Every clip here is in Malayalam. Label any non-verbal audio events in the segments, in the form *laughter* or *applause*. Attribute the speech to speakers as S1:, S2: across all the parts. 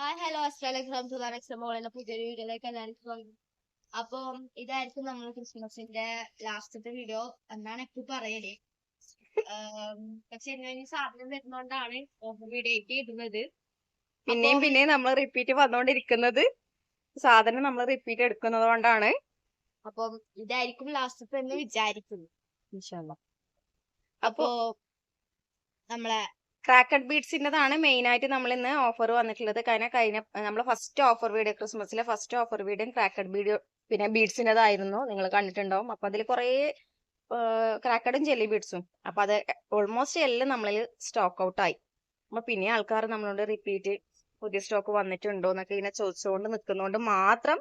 S1: ഹായ് ഹലോ അസ്സലാമലൈക്കും എന്ന പുതിയൊരു വീഡിയോയിലേക്ക് എല്ലാവർക്കും സ്വാഗതം. അപ്പം ഇതായിരിക്കും നമ്മൾ ക്രിസ്മസിന്റെ ലാസ്റ്റത്തെ വീഡിയോ എന്നാണ് എപ്പോ പറയൽ. പക്ഷെ ഈ സാധനം വരുന്നോണ്ടാണ് വീഡിയോ ഇടുന്നത്.
S2: പിന്നെയും പിന്നെയും നമ്മൾ റിപ്പീറ്റ് വന്നോണ്ടിരിക്കുന്നത്. സാധനം നമ്മൾ റിപ്പീറ്റ് എടുക്കുന്നത് കൊണ്ടാണ്.
S1: അപ്പം ഇതായിരിക്കും ലാസ്റ്റത്തെ എന്ന് വിചാരിക്കുന്നു.
S2: അപ്പോ
S1: നമ്മളെ
S2: ക്രാക്കഡ് ബീഡ്സിന്റെതാണ് മെയിൻ ആയിട്ട് നമ്മൾ ഇന്ന് ഓഫർ വന്നിട്ടുള്ളത്. കാരണം കഴിഞ്ഞ നമ്മൾ first offer video ക്രിസ്മസിലെ first offer video cracked video പിന്നെ ബീഡ്സിന്റെതായിരുന്നു നിങ്ങൾ കണ്ടിട്ടുണ്ടാവും. അപ്പൊ അതിൽ കുറേ ക്രാക്കഡും ജെല്ലി ബീഡ്സും അപ്പൊ അത് ഓൾമോസ്റ്റ് എല്ലാം നമ്മളിൽ സ്റ്റോക്ക് ഔട്ട് ആയി. അപ്പൊ പിന്നെ ആൾക്കാർ നമ്മളോട് റിപ്പീറ്റ് പുതിയ സ്റ്റോക്ക് വന്നിട്ടുണ്ടോ എന്നൊക്കെ ഇങ്ങനെ ചോദിച്ചുകൊണ്ട് നിൽക്കുന്നതുകൊണ്ട് മാത്രം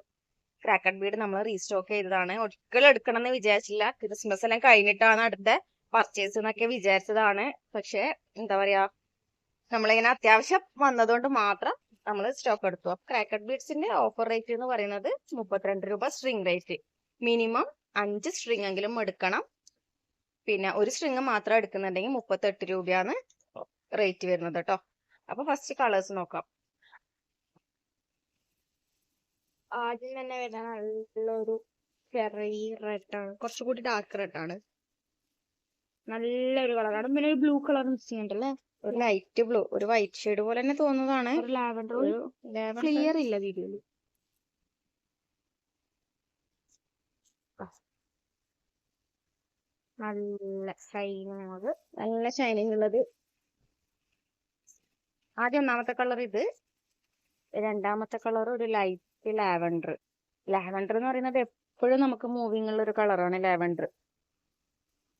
S2: ക്രാക്കഡ് ബീഡ് നമ്മൾ റീസ്റ്റോക്ക് ചെയ്തതാണ്. ഒരിക്കലും എടുക്കണം എന്ന് വിചാരിച്ചില്ല. ക്രിസ്മസ് എല്ലാം കഴിഞ്ഞിട്ടാണ് അടുത്ത പർച്ചേസ് എന്നൊക്കെ വിചാരിച്ചതാണ്. പക്ഷെ എന്താ പറയാ നമ്മളിങ്ങനെ അത്യാവശ്യം വന്നതുകൊണ്ട് മാത്രം നമ്മൾ സ്റ്റോക്ക് എടുത്തു. അപ്പൊ ക്രാക്കഡ് ബീഡ്സിന്റെ ഓഫർ റേറ്റ് എന്ന് പറയുന്നത് മുപ്പത്തിരണ്ട് രൂപ സ്ട്രിങ് റേറ്റ് മിനിമം അഞ്ച് സ്ട്രിങ് എങ്കിലും എടുക്കണം. പിന്നെ ഒരു സ്ട്രിങ് മാത്രം എടുക്കുന്നുണ്ടെങ്കിൽ മുപ്പത്തെട്ട് രൂപയാണ് റേറ്റ് വരുന്നത് കേട്ടോ. അപ്പൊ ഫസ്റ്റ് കളേഴ്സ് നോക്കാം.
S1: ആദ്യം തന്നെ വരുന്ന നല്ലൊരു ചെറിയ റെഡ് ആണ്. കുറച്ചുകൂടി ഡാർക്ക് റെഡ് ആണ്. നല്ലൊരു കളറാണ് പിന്നെ ഒരു ബ്ലൂ കളർ മിക്സ് ചെയ്യണ്ടല്ലേ
S2: ഒരു ലൈറ്റ് ബ്ലൂ ഒരു വൈറ്റ് ഷെയ്ഡ് പോലെ തന്നെ തോന്നുന്നതാണ്.
S1: ഒരു ലാവൻഡർ
S2: ഒരു.
S1: ക്ലിയർ ഇല്ല വീഡിയോയിൽ നല്ല ഷൈനിങ്
S2: നല്ല ഷൈനിങ് ഉള്ളത്. ആദ്യം ഒന്നാമത്തെ കളർ ഇത്. രണ്ടാമത്തെ കളർ ഒരു ലൈറ്റ് ലാവൻഡർ ലാവൻഡർ എന്ന് പറയുന്നത് എപ്പോഴും നമുക്ക് മൂവിങ് ഉള്ള ഒരു കളറാണ് ലാവൻഡർ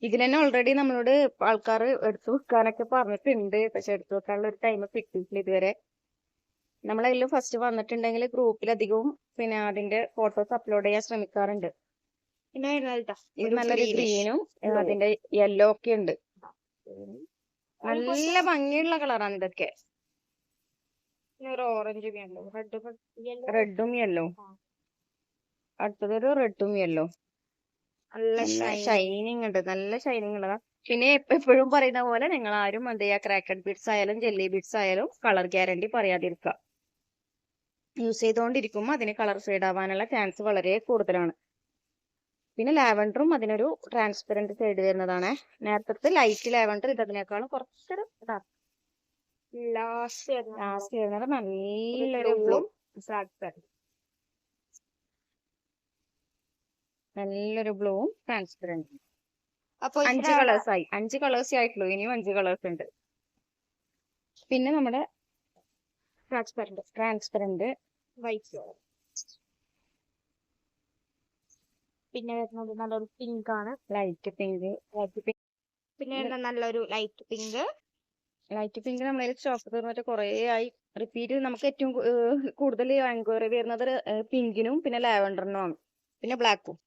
S2: ഇതിൽ തന്നെ ഓൾറെഡി നമ്മളോട് ആൾക്കാർ എടുത്തു വെക്കാനൊക്കെ പറഞ്ഞിട്ടുണ്ട്. പക്ഷെ എടുത്തു വെക്കാനുള്ള ഒരു ടൈം കിട്ടിയിട്ടില്ല ഇതുവരെ. നമ്മളതിൽ ഫസ്റ്റ് വന്നിട്ടുണ്ടെങ്കിൽ ഗ്രൂപ്പിൽ അധികവും പിന്നെ അതിന്റെ ഫോട്ടോസ് അപ്ലോഡ് ചെയ്യാൻ ശ്രമിക്കാറുണ്ട്.
S1: പിന്നെ ഇതാ,
S2: നല്ലൊരു. ഗ്രീനും. അതിന്റെ യെല്ലോ ഒക്കെ ഉണ്ട്. നല്ല ഭംഗിയുള്ള കളറാണ് ഇതൊക്കെ.
S1: Orange red
S2: yellow. അടുത്തതൊരു റെഡും യെല്ലോ
S1: നല്ല ഷൈനിങ്
S2: ഉണ്ട്. നല്ല ഷൈനിങ് ഉള്ളതാ. പിന്നെ എപ്പോഴും പറയുന്ന പോലെ നിങ്ങൾ ആരും എന്ത് ചെയ്യുക ക്രാക്കഡ് ബീഡ്സ് ആയാലും ജെല്ലി ബീഡ്സ് ആയാലും കളർ ഗ്യാരണ്ടി പറയാതിരിക്കുക. യൂസ് ചെയ്തുകൊണ്ടിരിക്കുമ്പോൾ അതിന് കളർ ഫെയ്ഡ് ആവാനുള്ള ചാൻസ് വളരെ കൂടുതലാണ്. പിന്നെ ലാവൻഡറും അതിനൊരു ട്രാൻസ്പെറന്റ് ഷെയ്ഡ് വരുന്നതാണ് നേരത്തെ ലൈറ്റ് ലാവൻഡർ ഇത്. അതിനേക്കാളും കുറച്ചൊരു
S1: ലാസ്റ്റ്
S2: ലാസ്റ്റ് വരുന്നത് നല്ലൊരു ബ്ലൂ. നല്ലൊരു ബ്ലൂവും ട്രാൻസ്പെറന്റ്
S1: അപ്പൊ
S2: അഞ്ച് കളേഴ്സ് ആയി. അഞ്ച് കളേഴ്സ് ആയിട്ടുള്ളൂ. ഇനിയും അഞ്ച് കളേഴ്സ് ഉണ്ട്. പിന്നെ നമ്മുടെ
S1: ട്രാൻസ്പെറന്റ്
S2: ട്രാൻസ്പെറന്റ്
S1: വൈറ്റ് പിന്നെ വരുന്നത് നല്ലൊരു പിങ്ക് ആണ്.
S2: ലൈറ്റ് പിങ്ക് ലൈറ്റ് പിങ്ക്
S1: പിന്നെ വരുന്നത് നല്ലൊരു ലൈറ്റ് പിങ്ക്
S2: ലൈറ്റ് പിങ്ക് നമ്മളതിൽ സ്റ്റോക്ക് തീർന്നിട്ട് കുറേ ആയി. റിപ്പീറ്റ് നമുക്ക് ഏറ്റവും കൂടുതൽ എൻക്വയറി വരുന്നത് പിങ്കിനും പിന്നെ ലാവൻഡറിനുമാണ് പിന്നെ ബ്ലാക്കും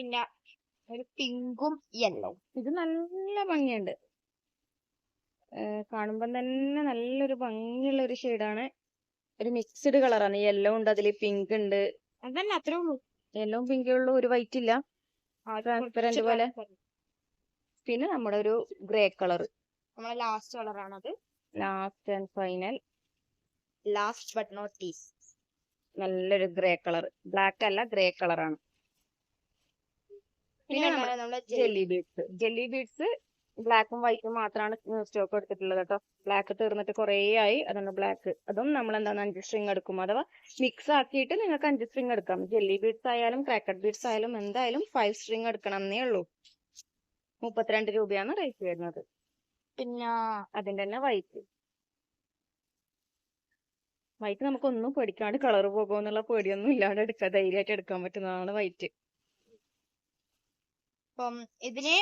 S1: പിന്നെ ഒരു പിങ്കും യെല്ലോ.
S2: ഇത് നല്ല ഭംഗിയുണ്ട്. കാണുമ്പോൾ കാണുമ്പം തന്നെ നല്ലൊരു ഭംഗിയുള്ള ഒരു ഷെയ്ഡാണ്. ഒരു മിക്സ്ഡ് കളറാണ്. യെല്ലോ ഉണ്ട് അതിൽ പിങ്ക് ഉണ്ട്.
S1: അതന്നെ അത്രേ ഉള്ളൂ.
S2: യെല്ലോ പിങ്ക് ഉള്ളൂ ഒരു വൈറ്റ് ഇല്ല. ട്രാൻസ്പെറന്റ് പോലെ. പിന്നെ നമ്മുടെ ഒരു ഗ്രേ കളർ
S1: നമ്മളെ last കളറാണത്
S2: last and final
S1: last but not least
S2: നല്ലൊരു ഗ്രേ കളർ ബ്ലാക്ക് അല്ല ഗ്രേ കളറാണ്.
S1: പിന്നെ നമ്മുടെ
S2: ജെല്ലി ബീഡ്സ്. ജെല്ലി ബീഡ്സ് ബ്ലാക്കും വൈറ്റും മാത്രമാണ് സ്റ്റോക്ക് എടുത്തിട്ടുള്ളത് കേട്ടോ. ബ്ലാക്ക് തീർന്നിട്ട് കുറേ ആയി. അതുകൊണ്ട് ബ്ലാക്ക് അതും നമ്മൾ എന്താണ് അഞ്ച് സ്ട്രിങ് എടുക്കും. അഥവാ മിക്സ് ആക്കിയിട്ട് നിങ്ങൾക്ക് അഞ്ച് സ്ട്രിങ് എടുക്കാം. ജെല്ലി ബീഡ്സ് ആയാലും ക്രാക്കഡ് ബീഡ്സ് ആയാലും എന്തായാലും ഫൈവ് സ്ട്രിങ് എടുക്കണം എന്നേ ഉള്ളൂ. മുപ്പത്തിരണ്ട് രൂപയാണ് റേറ്റ് വരുന്നത്.
S1: പിന്നെ
S2: അതിന്റെ തന്നെ വൈറ്റ്. വൈറ്റ് നമുക്കൊന്നും പേടിക്കാണ്ട് കളർ പോകുമെന്നുള്ള പേടിയൊന്നും ഇല്ലാണ്ട് എടുക്കാം. ധൈര്യമായിട്ട് എടുക്കാൻ പറ്റുന്നതാണ് വൈറ്റ്.
S1: ഇപ്പം ഇതിന്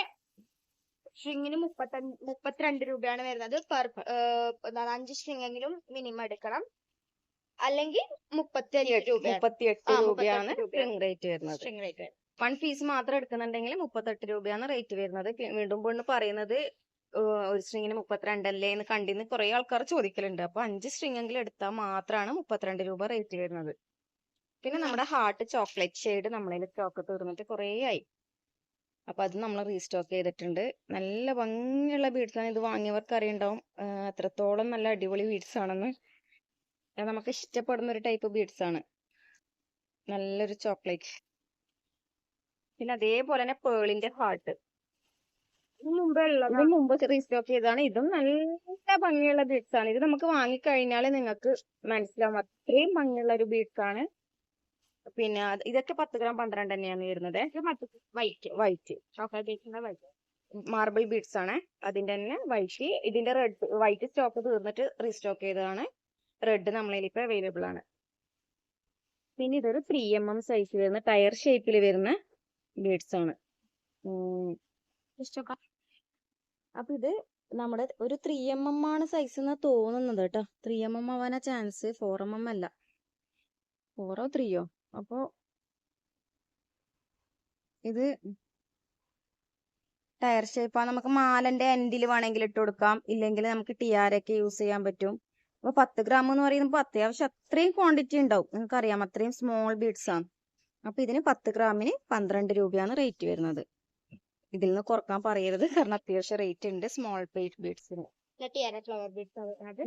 S1: സ്ട്രിങ്ങിന് മുപ്പത്തഞ്ച് മുപ്പത്തിരണ്ട് രൂപയാണ് വരുന്നത്. പെർ അഞ്ച് സ്ട്രിങ്ങെങ്കിലും മിനിമം എടുക്കണം. അല്ലെങ്കിൽ മുപ്പത്തി രൂപ
S2: മുപ്പത്തിയെട്ട് രൂപയാണ്
S1: 38 രൂപയാണ്.
S2: സ്ട്രിങ് റേറ്റ് വരുന്നത്.
S1: സ്ട്രിങ് റേറ്റ്
S2: വൺ പീസ് മാത്രം എടുക്കുന്നുണ്ടെങ്കിൽ മുപ്പത്തെട്ട് രൂപയാണ് റേറ്റ് വരുന്നത്. വീണ്ടും വീണ്ടും പറയുന്നത് ഒരു സ്ട്രിങ്ങിന് മുപ്പത്തിരണ്ടല്ലേ എന്ന് കണ്ടിന്ന് കുറെ ആൾക്കാർ ചോദിക്കലുണ്ട്. അപ്പൊ അഞ്ച് സ്ട്രിങ് എങ്കിലും എടുത്താൽ മാത്രമാണ് മുപ്പത്തിരണ്ട് രൂപ റേറ്റ് വരുന്നത്. പിന്നെ നമ്മുടെ ഹാർട്ട് ചോക്ലേറ്റ് ഷെയ്ഡ് നമ്മളതിൽ സ്റ്റോക്ക് തീർന്നിട്ട് കുറേ ആയി. അപ്പൊ അത് നമ്മൾ റീസ്റ്റോക്ക് ചെയ്തിട്ടുണ്ട്. നല്ല ഭംഗിയുള്ള ബീഡ്സ് ആണ് ഇത് വാങ്ങിയവർക്ക് അറിയുണ്ടാവും അത്രത്തോളം നല്ല അടിപൊളി ബീഡ്സ് ആണെന്ന് നമുക്ക് ഇഷ്ടപ്പെടുന്ന ഒരു ടൈപ്പ് ബീഡ്സ് ആണ് നല്ലൊരു ചോക്ലേറ്റ്. പിന്നെ അതേപോലെ തന്നെ പേളിന്റെ ഹാർട്ട്.
S1: ഇത് മുമ്പേ
S2: ഇത്
S1: ഉള്ളതാണ്
S2: മുമ്പ് റീസ്റ്റോക്ക് ചെയ്തതാണ്. ഇതും നല്ല ഭംഗിയുള്ള ബീഡ്സ് ആണ് ഇത് നമുക്ക് വാങ്ങിക്കഴിഞ്ഞാൽ നിങ്ങൾക്ക് മനസ്സിലാവും. അത്രയും ഭംഗിയുള്ള ഒരു ബീഡ്സ് ആണ് പിന്നെ ഇതൊക്കെ പത്ത് ഗ്രാം പന്ത്രണ്ട് തന്നെയാണ് വരുന്നത്.
S1: White
S2: white
S1: chocolate white
S2: marble beads ആണ്. അതിന്റെ തന്നെ വൈറ്റ് ഇതിന്റെ റെഡ് വൈറ്റ് സ്റ്റോക്ക് തീർന്നിട്ട് റീസ്റ്റോക്ക് ചെയ്തതാണ്. റെഡ് നമ്മളതിൽ ഇപ്പൊ അവൈലബിൾ ആണ്. പിന്നെ ഇതൊരു ത്രീ എം എം സൈസ് വരുന്ന ടയർ ഷേപ്പിൽ വരുന്ന ബീഡ്സ് ആണ്. അപ്പൊ ഇത് നമ്മുടെ ഒരു ത്രീ എം എം ആണ് സൈസ് എന്ന് തോന്നുന്നത് കേട്ടോ. ത്രീ എം എം ആവാനാ ചാൻസ് ഫോർ എം എം അല്ല. ഫോറോ ത്രീയോ അപ്പൊ ഇത് ടയർ ഷേപ്പ് നമുക്ക് മാലന്റെ എൻഡിൽ വേണമെങ്കിൽ ഇട്ട് കൊടുക്കാം. ഇല്ലെങ്കിൽ നമുക്ക് ടിയാരൊക്കെ യൂസ് ചെയ്യാൻ പറ്റും. അപ്പൊ പത്ത് ഗ്രാം എന്ന് പറയുമ്പോൾ അത്യാവശ്യം അത്രയും ക്വാണ്ടിറ്റി ഉണ്ടാവും. നിങ്ങൾക്ക് അറിയാം അത്രയും സ്മോൾ ബീഡ്സ് ആണ്. അപ്പൊ ഇതിന് പത്ത് ഗ്രാമിന് പന്ത്രണ്ട് രൂപയാണ് റേറ്റ് വരുന്നത്. ഇതിൽ നിന്ന് കുറയ്ക്കാൻ പറയരുത് കാരണം അത്യാവശ്യം റേറ്റ് ഉണ്ട് സ്മോൾ ബീഡ്സിന്
S1: ബീഡ്സ്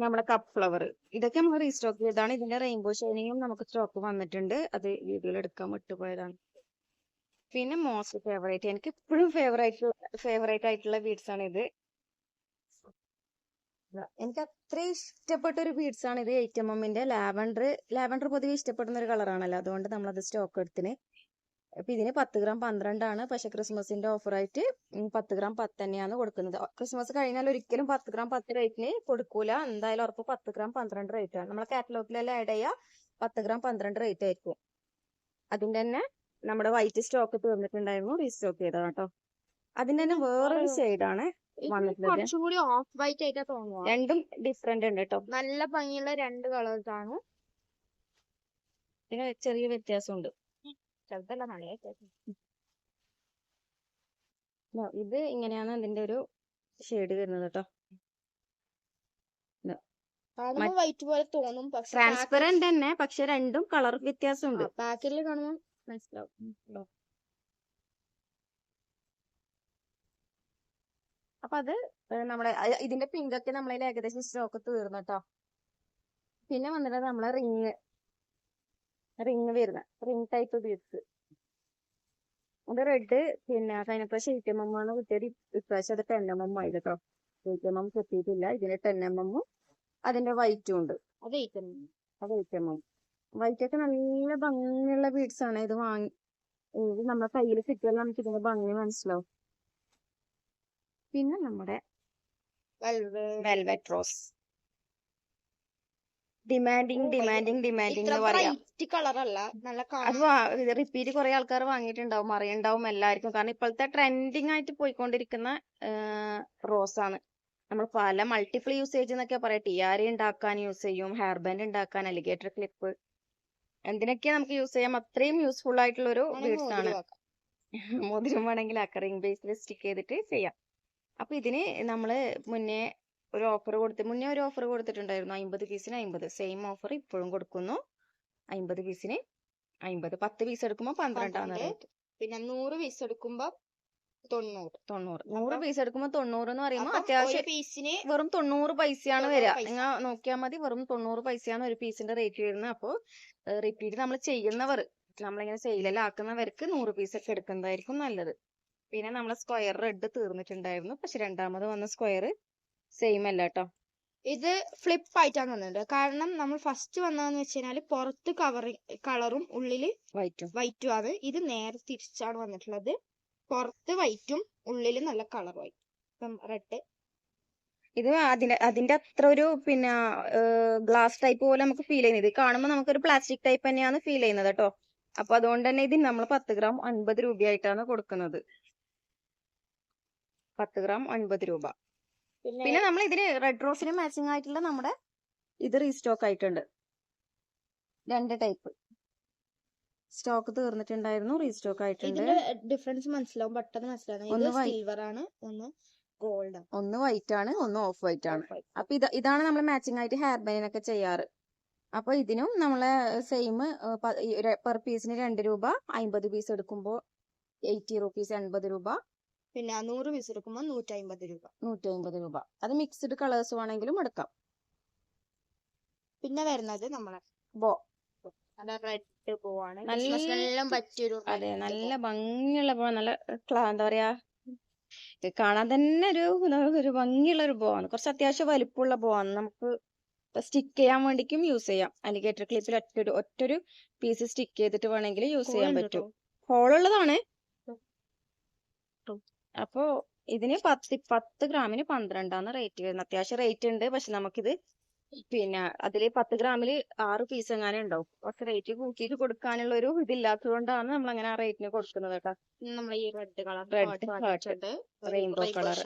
S2: നമ്മുടെ കപ്പ് ഫ്ലവർ ഇതൊക്കെ നമ്മൾ റീസ്റ്റോക്ക് ചെയ്തതാണ്. ഇതിന്റെ റെയിൻബോ ഷൈനിങ്ങും നമുക്ക് സ്റ്റോക്ക് വന്നിട്ടുണ്ട്. അത് വീഡിയോയിൽ എടുക്കാൻ വിട്ടുപോയതാണ്. പിന്നെ മോസ്റ്റ് ഫേവറേറ്റ് എനിക്ക് ഇപ്പോഴും ഫേവറേറ്റ് ഫേവറേറ്റ് ആയിട്ടുള്ള ബീഡ്സ് ആണ് ഇത്. എനിക്ക് അത്രയും ഇഷ്ടപ്പെട്ട ഒരു ബീഡ്സ് ആണ് ഇത്. എയ്റ്റ് എം എമ്മിന്റെ ലാവൻഡർ. ലാവൻഡർ പൊതുവെ ഇഷ്ടപ്പെടുന്ന ഒരു കളറാണല്ലോ അതുകൊണ്ട് നമ്മളത് സ്റ്റോക്ക് എടുത്തിന്. അപ്പൊ ഇതിന് പത്ത് ഗ്രാം പന്ത്രണ്ടാണ്. പക്ഷെ ക്രിസ്മസിന്റെ ഓഫർ ആയിട്ട് ഉം പത്ത് ഗ്രാം പത്ത് തന്നെയാണ് കൊടുക്കുന്നത്. ക്രിസ്മസ് കഴിഞ്ഞാൽ ഒരിക്കലും പത്ത് ഗ്രാം പത്ത് റേറ്റിന് കൊടുക്കൂല. എന്തായാലും ഉറപ്പ് പത്ത് ഗ്രാം പന്ത്രണ്ട് റേറ്റ് ആണ്. നമ്മളെ കാറ്റലോഗിലെല്ലാം ആഡ് ചെയ്യാ പത്ത് ഗ്രാം പന്ത്രണ്ട് റേറ്റ് ആയിരിക്കും. അതിന്റെ തന്നെ നമ്മുടെ വൈറ്റ് സ്റ്റോക്ക് തീർന്നിട്ടുണ്ടായിരുന്നു റീസ്റ്റോക്ക് ചെയ്തതാണ് കേട്ടോ. അതിന്റെ തന്നെ വേറൊരു ഷെയ്ഡാണ്.
S1: കുറച്ചുകൂടി ഓഫ് വൈറ്റ് ആയിട്ടാ
S2: രണ്ടും ഡിഫറെന്റ് ഉണ്ട് കേട്ടോ.
S1: നല്ല ഭംഗിയുള്ള രണ്ട് കളേഴ്സ് ആണ്.
S2: ചെറിയ വ്യത്യാസമുണ്ട്.
S1: ചെറുതല്ല.
S2: ദാ, ഇത് ഇങ്ങനെയാണ് അതിന്റെ ഒരു ഷെയ്ഡ് വരുന്നത് കേട്ടോ.
S1: വൈറ്റ് പോലെ തോന്നും പക്ഷെ
S2: ട്രാൻസ്പെറന്റ് തന്നെ പക്ഷെ രണ്ടും കളർ വ്യത്യാസമുണ്ട്.
S1: പാക്കറ്റിൽ കാണുമ്പോൾ മനസ്സിലാവും.
S2: അപ്പൊ അത് നമ്മളെ നമ്മുടെ ഇതിന്റെ പിങ്ക് ഒക്കെ നമ്മളതിൽ ഏകദേശം സ്റ്റോക്ക് തീർന്നു കേട്ടോ. പിന്നെ വന്നിട്ട് നമ്മളെ റിങ് റിങ് വരുന്ന. റിങ് ടൈപ്പ് ബീഡ്സ് അത് റെഡ് പിന്നെ കഴിഞ്ഞ ശരിക്കും എം എം ആണ്. കിട്ടിയത് ഇപ്രാവശ്യം അത് ടെൻ എം എം ആയി കേട്ടോ ശരിക്കും എം എം കിട്ടിയിട്ടില്ല. ഇതിന് ടെൻ എം എമ്മും അതിന്റെ വൈറ്റും ഉണ്ട്.
S1: അത് എയ്റ്റ്
S2: അത് എയ്റ്റ് എം എം വൈറ്റ് ഒക്കെ നല്ല ഭംഗിയുള്ള ബീഡ്സ് ആണ്. ഇത് വാങ്ങി ഇത് നമ്മുടെ കയ്യിൽ കിട്ടിയാൽ നമുക്ക് ഇതിന്റെ ഭംഗി മനസ്സിലാവും. പിന്നെ നമ്മുടെ velvet rose demanding demanding demanding എന്ന് പറയാം.
S1: അല്ല. നല്ല
S2: അത് റിപ്പീറ്റ് കുറെ ആൾക്കാർ വാങ്ങിയിട്ടുണ്ടാവും അറിയണ്ടാവും എല്ലാവർക്കും. കാരണം ഇപ്പോഴത്തെ ട്രെൻഡിങ് ആയിട്ട് പോയിക്കൊണ്ടിരിക്കുന്ന റോസ് ആണ് നമ്മൾ പല മൾട്ടിപ്പിൾ യൂസേജ് എന്നൊക്കെ പറയാം. ടിയാരി ഉണ്ടാക്കാൻ യൂസ് ചെയ്യും ഹെയർ ബാൻഡ് ഉണ്ടാക്കാൻ അലിഗേറ്റർ ക്ലിപ്പ് എന്തിനൊക്കെ നമുക്ക് യൂസ് ചെയ്യാം? അത്രയും യൂസ്ഫുൾ ആയിട്ടുള്ള ഒരു ബീഡ്സ് ആണ്. *laughs* മോതിരം വേണമെങ്കിൽ അക്കറിങ് ബേസിൽ സ്റ്റിക്ക് ചെയ്തിട്ട് ചെയ്യാം. അപ്പൊ ഇതിന് നമ്മൾ മുന്നേ ഒരു ഓഫർ കൊടുത്ത് മുന്നേ ഒരു ഓഫർ കൊടുത്തിട്ടുണ്ടായിരുന്നു. അമ്പത് പീസിന് അമ്പത് സെയിം ഓഫർ ഇപ്പോഴും കൊടുക്കുന്നു. അമ്പത് പീസിന് അമ്പത് പത്ത് പീസ് എടുക്കുമ്പോൾ പന്ത്രണ്ടാണ്
S1: പന്ത്രണ്ട്.
S2: റേറ്റ്
S1: പിന്നെ നൂറ് പീസ് എടുക്കുമ്പോ തൊണ്ണൂറ്.
S2: തൊണ്ണൂറ്. നൂറ് പീസ് എടുക്കുമ്പോൾ തൊണ്ണൂറ് എന്ന് പറയുമ്പോൾ
S1: ഒരു
S2: അത്യാവശ്യം
S1: പീസിന്
S2: വെറും തൊണ്ണൂറ് പൈസയാണ് വരിക. നിങ്ങൾ നോക്കിയാൽ മതി. വെറും തൊണ്ണൂറ് പൈസയാണ് ഒരു പീസിന്റെ റേറ്റ് വരുന്നത്. അപ്പോൾ റിപ്പീറ്റ് നമ്മൾ ചെയ്യുന്നവർ നമ്മളിങ്ങനെ സെയിലെല്ലാം ആക്കുന്നവർക്ക് നൂറ് പീസ് ഒക്കെ എടുക്കുന്നതായിരിക്കും നല്ലത്. പിന്നെ നമ്മളെ സ്ക്വയർ റെഡ് തീർന്നിട്ടുണ്ടായിരുന്നു. പക്ഷെ രണ്ടാമത് വന്ന സ്ക്വയർ സെയിം അല്ല കേട്ടോ
S1: ഇത് ഫ്ലിപ്പ് ആയിട്ടാണ് വന്നത് കാരണം നമ്മൾ ഫസ്റ്റ് വന്നതെന്ന് വെച്ച് കഴിഞ്ഞാൽ പുറത്ത് കവർ കളറും ഉള്ളിൽ
S2: വൈറ്റും
S1: വൈറ്റും ആണ്. ഇത് നേരെ തിരിച്ചാണ് വന്നിട്ടുള്ളത്. പുറത്ത് വൈറ്റും ഉള്ളിൽ നല്ല കളറുമായി ഇപ്പം റെഡ്
S2: ഇത് അതിന്റെ അതിന്റെ അത്ര ഒരു പിന്നെ ഗ്ലാസ് ടൈപ്പ് പോലെ നമുക്ക് ഫീൽ ചെയ്യുന്നത്. ഇത് കാണുമ്പോൾ നമുക്കൊരു പ്ലാസ്റ്റിക് ടൈപ്പ് തന്നെയാണ് ഫീൽ ചെയ്യുന്നത് കേട്ടോ അപ്പൊ അതുകൊണ്ട് തന്നെ ഇത് നമ്മൾ പത്ത് ഗ്രാം അൻപത് രൂപയായിട്ടാണ് കൊടുക്കുന്നത്. പത്ത് ഗ്രാം അൻപത് രൂപ.
S1: പിന്നെ
S2: നമ്മൾ ഇതിന് റെഡ് റോസിന് മാച്ചിങ് ആയിട്ടുള്ള നമ്മുടെ ഇത് റീസ്റ്റോക്ക് ആയിട്ടുണ്ട്. രണ്ട് ടൈപ്പ് സ്റ്റോക്ക് തീർന്നിട്ടുണ്ടായിരുന്നു റീസ്റ്റോക്ക് ആയിട്ടുണ്ട്.
S1: ഡിഫറൻസ് മനസ്സിലാവും പെട്ടെന്ന് മനസ്സിലാവും.
S2: ഒന്ന്
S1: സിൽവർ ആണ് ഒന്ന് ഗോൾഡ്
S2: ഒന്ന് വൈറ്റ് ആണ് ഒന്ന് ഓഫ് വൈറ്റ് ആണ്. അപ്പൊ ഇത് ഇതാണ് നമ്മൾ മാച്ചിങ് ആയിട്ട് ഹെയർ ബൈനൊക്കെ ചെയ്യാറ്. അപ്പൊ ഇതിനും നമ്മളെ സെയിം പെർ പീസിന് രണ്ട് രൂപ അമ്പത് പീസ് എടുക്കുമ്പോൾ എയ്റ്റി റുപ്പീസ് എൺപത് രൂപ.
S1: പിന്നെ നൂറ് പീസ് എടുക്കുമ്പോൾ നൂറ്റി അമ്പത് രൂപ.
S2: നൂറ്റി അമ്പത് രൂപ. അത് മിക്സ്ഡ് കളേഴ്സ് വേണമെങ്കിലും എടുക്കാം.
S1: പിന്നെ വരുന്നത് നമ്മളെ
S2: ബോ.
S1: റെഡ് ആണ്
S2: നല്ല-
S1: പറ്റിയൊരു
S2: അതെ നല്ല. ഭംഗിയുള്ള ബോ നല്ല എന്താ പറയാ കാണാൻ തന്നെ ഒരു ഒരു ഭംഗിയുള്ള ഒരു ബോ ആണ് കുറച്ച് അത്യാവശ്യം വലിപ്പമുള്ള ബോ ആണ് നമുക്ക് സ്റ്റിക്ക് ചെയ്യാൻ വേണ്ടിക്കും യൂസ് ചെയ്യാം. അലിഗേറ്റർ ക്ലിപ്പിൽ ഒറ്റൊരു ഒറ്റൊരു പീസ് സ്റ്റിക്ക് ചെയ്തിട്ട് വേണമെങ്കിൽ യൂസ് ചെയ്യാൻ പറ്റും.
S1: ട്ടോ.
S2: ഹോൾ ഉള്ളതാണ്
S1: ഉം.
S2: അപ്പോ ഇതിന് പത്ത് പത്ത് ഗ്രാമിന് പന്ത്രണ്ടാണ് റേറ്റ് വരുന്നത്. അത്യാവശ്യം റേറ്റ് ഉണ്ട്. പക്ഷെ നമുക്കിത് പിന്നെ അതിൽ പത്ത് ഗ്രാമിൽ ആറ് പീസ് എങ്ങാനും ഉണ്ടാവും. കുറച്ച് റേറ്റ് കൂട്ടിയിട്ട് കൊടുക്കാനുള്ള ഒരു ഇതില്ലാത്തത് കൊണ്ടാണ് നമ്മൾ അങ്ങനെ ആ റേറ്റിന് കൊടുക്കുന്നത് കേട്ടോ.
S1: നമ്മൾ ഈ red colour
S2: Red
S1: heart colour.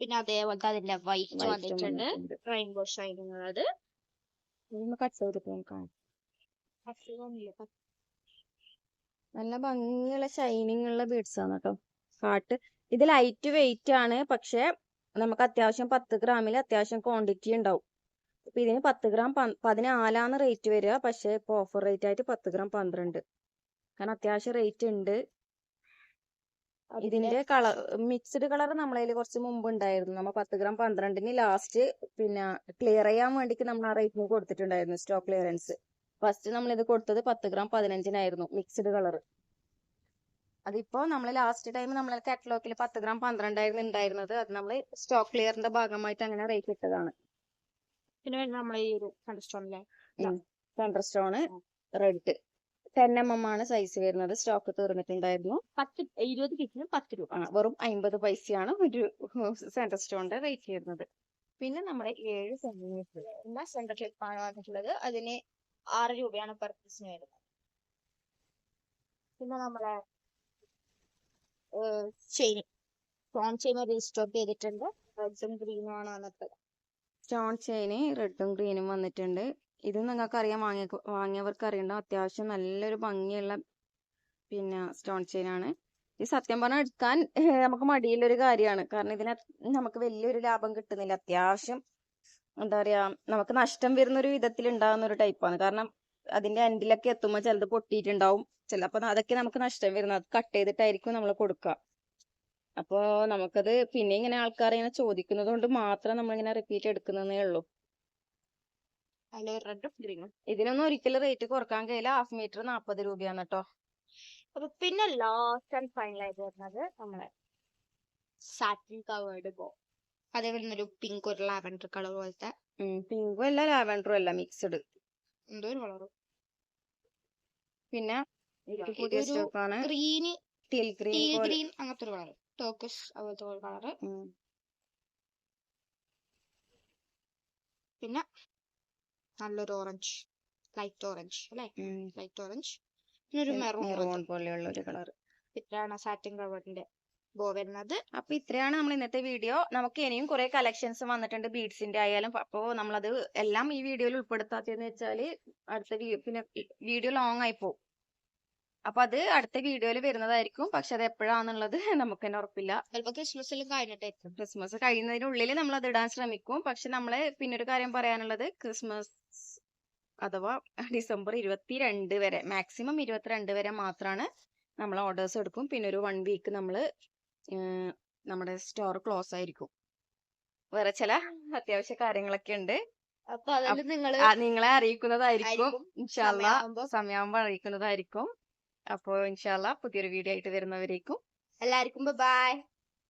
S1: പിന്നെ അതേപോലത്തെ അതിന്റെ വൈറ്റ് വന്നിട്ടുണ്ട്. റെയിൻബോ ഷൈനിങ് ഉള്ളത്.
S2: കച്ചവടം കട്ട് ചെയ്തിട്ട് നമുക്ക് കാണാം.
S1: അസുഖമൊന്നുമില്ല. പത്ത്
S2: നല്ല ഭംഗിയുള്ള ഷൈനിങ് ഉള്ള ബീഡ്സ് ആണ് കേട്ടോ ഹാർട്ട് ഇത് ലൈറ്റ് വെയിറ്റ് ആണ്. പക്ഷെ നമുക്ക് അത്യാവശ്യം പത്ത് ഗ്രാമിൽ അത്യാവശ്യം ക്വാണ്ടിറ്റി ഉണ്ടാവും. ഇപ്പൊ ഇതിന് പത്ത് ഗ്രാം പതിനാലാന്ന് റേറ്റ് വരിക. പക്ഷെ ഇപ്പൊ ഓഫർ റേറ്റ് ആയിട്ട് പത്ത് ഗ്രാം പന്ത്രണ്ട്. കാരണം അത്യാവശ്യം റേറ്റ് ഉണ്ട്. ഇതിന്റെ കളർ മിക്സ്ഡ് കളർ നമ്മളതിൽ കുറച്ച് മുമ്പ് ഉണ്ടായിരുന്നു. നമ്മൾ പത്ത് ഗ്രാം പന്ത്രണ്ടിന് ലാസ്റ്റ് പിന്നെ ക്ലിയർ ചെയ്യാൻ വേണ്ടിക്ക് നമ്മൾ ആ റേറ്റിന് കൊടുത്തിട്ടുണ്ടായിരുന്നു. സ്റ്റോക്ക് ക്ലിയറൻസ് ഫസ്റ്റ് നമ്മൾ ഇത് കൊടുത്തത് പത്ത് ഗ്രാം പതിനഞ്ചിനായിരുന്നു മിക്സ്ഡ് കളർ അതിപ്പോ നമ്മൾ ലാസ്റ്റ് ടൈം നമ്മളെ കാറ്റലോഗിൽ പത്ത് ഗ്രാം പന്ത്രണ്ടായിരുന്നു ഉണ്ടായിരുന്നത് അത് നമ്മൾ സ്റ്റോക്ക് ക്ലിയറിന്റെ ഭാഗമായിട്ട് അങ്ങനെ റേറ്റ് ഇട്ടതാണ്.
S1: പിന്നെ നമ്മൾ ഈ ഒരു
S2: stone red ten M M ആണ് സൈസ് വരുന്നത്. സ്റ്റോക്ക് തീർന്നിട്ടുണ്ടായിരുന്നു.
S1: പത്ത് ഇരുപത് പീസിന് പത്ത് രൂപ.
S2: വെറും അമ്പത് പൈസയാണ് ഒരു സെന്റർ സ്റ്റോണിന്റെ റേറ്റ് വരുന്നത്. പിന്നെ നമ്മുടെ ഏഴ് സെന്റിമീറ്റർ
S1: സെന്റർ ക്ലിപ്പാണ് വന്നിട്ടുള്ളത്? അതിന് ആറ് രൂപയാണ് പെർ പീസിന് വരുന്നത്. പിന്നെ നമ്മളെ ചെയിൻ സ്റ്റോൺ ചെയിൻ റീസ്റ്റോക്ക് ചെയ്തിട്ടുണ്ട്. റെഡും ഗ്രീനും ആണ് വന്നിട്ടുള്ളത്.
S2: സ്റ്റോൺ ചെയിന് റെഡും ഗ്രീനും വന്നിട്ടുണ്ട്. ഇത് നിങ്ങൾക്ക് അറിയാം വാങ്ങിയ വാങ്ങിയവർക്ക് അറിയണ്ട അത്യാവശ്യം നല്ലൊരു ഭംഗിയുള്ള പിന്നെ സ്റ്റോൺ ചെയിൻ ആണ്. ഇത് സത്യം പറഞ്ഞാൽ എടുക്കാൻ നമുക്ക് മടിയുള്ള ഒരു കാര്യമാണ്. കാരണം ഇതിന് നമുക്ക് വലിയൊരു ലാഭം കിട്ടുന്നില്ല. അത്യാവശ്യം എന്താ പറയാ നമുക്ക് നഷ്ടം വരുന്ന ഒരു വിധത്തിൽ ഉണ്ടാകുന്ന ഒരു ടൈപ്പാണ് കാരണം അതിന്റെ എൻഡിലൊക്കെ എത്തുമ്പോൾ ചിലത് പൊട്ടിയിട്ടുണ്ടാവും. ചിലപ്പോ അതൊക്കെ നമുക്ക് നഷ്ടം വരുന്നത്. അത് കട്ട് ചെയ്തിട്ടായിരിക്കും നമ്മൾ കൊടുക്കുക അപ്പോ നമുക്കത് പിന്നെ ഇങ്ങനെ ആൾക്കാർ ഇങ്ങനെ ചോദിക്കുന്നത് കൊണ്ട് മാത്രം നമ്മളിങ്ങനെ റിപ്പീറ്റ് എടുക്കുന്നതേ ഉള്ളൂ. ഇതിനൊന്നും ഒരിക്കലും റേറ്റ് കുറയ്ക്കാൻ കഴിയില്ല. ഹാഫ് മീറ്റർ നാപ്പത് രൂപയാണ് കേട്ടോ
S1: അപ്പൊ പിന്നെ ലാസ്റ്റ് ആൻഡ് ഫൈനൽ ആയിട്ട് വരുന്നത് നമ്മളെ സാറ്റിൻ കവേർഡ് ബോ അതേപോലെ ഒരു പിങ്ക് ഒരു ലാവൻഡർ കളർ പോലത്തെ.
S2: പിങ്കും അല്ല ലാവൻഡറും അല്ല മിക്സ്ഡ്
S1: എന്തോ ഒരു കളറും
S2: പിന്നെ
S1: ഗ്രീന്
S2: ടീൽ ഗ്രീൻ
S1: അങ്ങനത്തെ ഒരു കളർ ടോക്കസ് അതുപോലത്തെ ഒരു കളർ പിന്നെ നല്ലൊരു ഓറഞ്ച് ലൈറ്റ് ഓറഞ്ച് അല്ലേ? ലൈറ്റ് ഓറഞ്ച് പിന്നെ ഒരു മെറൂൺ
S2: പോലെയുള്ള ഒരു കളർ
S1: ഇത്രയാണ് സാറ്റിൻ കവേർഡിന്റെ വരുന്നത്.
S2: അപ്പൊ ഇത്രയാണ് നമ്മൾ ഇന്നത്തെ വീഡിയോ നമുക്ക് ഇനിയും കുറെ കളക്ഷൻസ് വന്നിട്ടുണ്ട് ബീഡ്സിന്റെ ആയാലും. അപ്പോൾ നമ്മളത് എല്ലാം ഈ വീഡിയോയിൽ ഉൾപ്പെടുത്താത്തതെന്ന് വെച്ചാൽ അടുത്ത പിന്നെ വീഡിയോ ലോങ് ആയി പോകും അപ്പൊ അത് അടുത്ത വീഡിയോയിൽ വരുന്നതായിരിക്കും. പക്ഷെ അത് എപ്പോഴാന്നുള്ളത് *laughs* നമുക്ക് തന്നെ ഉറപ്പില്ല.
S1: ചിലപ്പോൾ ക്രിസ്മസിലും കഴിഞ്ഞിട്ടായിരിക്കും.
S2: ക്രിസ്മസ് കഴിയുന്നതിനുള്ളിൽ നമ്മൾ അത് ഇടാൻ ശ്രമിക്കും. പക്ഷെ നമ്മൾ പിന്നെ ഒരു കാര്യം പറയാനുള്ളത്. ക്രിസ്മസ് അഥവാ ഡിസംബർ ഇരുപത്തിരണ്ട് വരെ മാക്സിമം ഇരുപത്തിരണ്ട് വരെ മാത്രമാണ് നമ്മൾ ഓർഡേഴ്സ് എടുക്കും. പിന്നെ ഒരു വൺ വീക്ക് നമ്മൾ നമ്മുടെ സ്റ്റോർ ക്ലോസ് ആയിരിക്കും. വേറെ ചില അത്യാവശ്യ കാര്യങ്ങളൊക്കെ ഉണ്ട്
S1: അപ്പൊ
S2: നിങ്ങൾ അറിയിക്കുന്നതായിരിക്കും. ഇൻഷാല്ല
S1: സമയാവുമ്പോ.
S2: സമയമാകുമ്പോൾ അറിയിക്കുന്നതായിരിക്കും. അപ്പോൾ ഇൻഷാല്ല പുതിയൊരു വീഡിയോ ആയിട്ട് വരുന്നവരേക്കും.
S1: എല്ലാവർക്കും ബൈ